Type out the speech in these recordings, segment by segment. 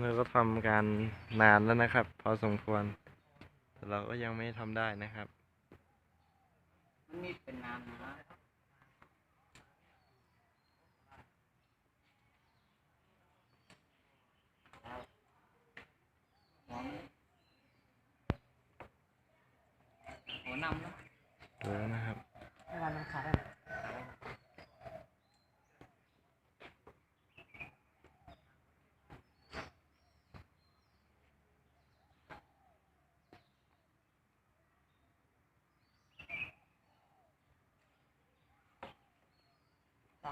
เราก็ทำการนานแล้วนะครับ พอสมควร แต่เราก็ยังไม่ทำได้นะครับมันนี่เป็นน้ำนะหัวนำนะเดี๋ยวนะครับ เวลามันขาดอะไร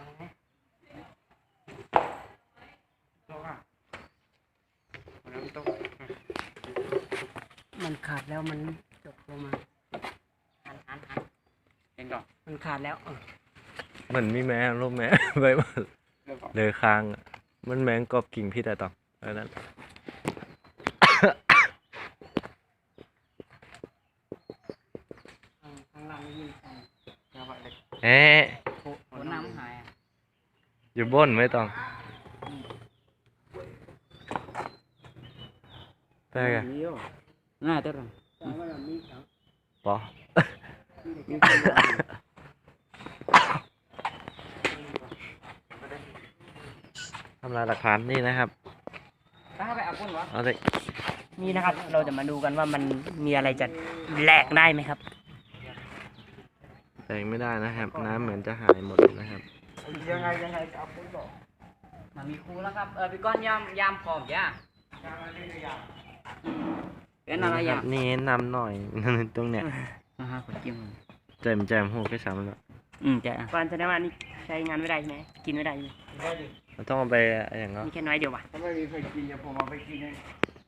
มโต๊ะอะมันขาดแล้วมันจบลงมาหันหันหันเองก่อนมันขาดแล้วเออเหมือนมีแมงรูปแมงไปหมดเลยคางอะมันแมงกอบกิ่งพี่แต่ต่ออันนั้นข้างข้างล่างนี่มีคนจะไหวเลยเอ๊ะ หัวน้ำหายอะ อยู่บนไม่ต้องแต่ไงง่ายเท่าไหร่ปอทำลายหลักฐานนี่นะครับถ้าไปเอาคนวะเอาสินี่นะครับ เราจะมาดูกันว่ามันมีอะไรจะแหลกได้ไหมครับแต่งไม่ได้นะครับ น้ำเหมือนจะหายหมดเลยนะครับ ยังไงยังไงจะเอาคนบอกมันมีครูแล้วครับ เออพี่ก้อนยามยามพร้อมจ้ะเป็นอะไรคอะบนี่นำหน่อย ตรงเนี้ยนะฮะขอจิ้มแจมแจมหูแค่สามแล้วอืมจ้ะก่อนแสดงว่านี่ใช้งานไม่ได้ใช่ไหมกินไม่ได้ใช่ไหมเราต้องเอาไปอย่างเงี้ยมีแค่น้อยเดียวว่ะถ้าไม่มีใครกินจะผมเอาไปกินให้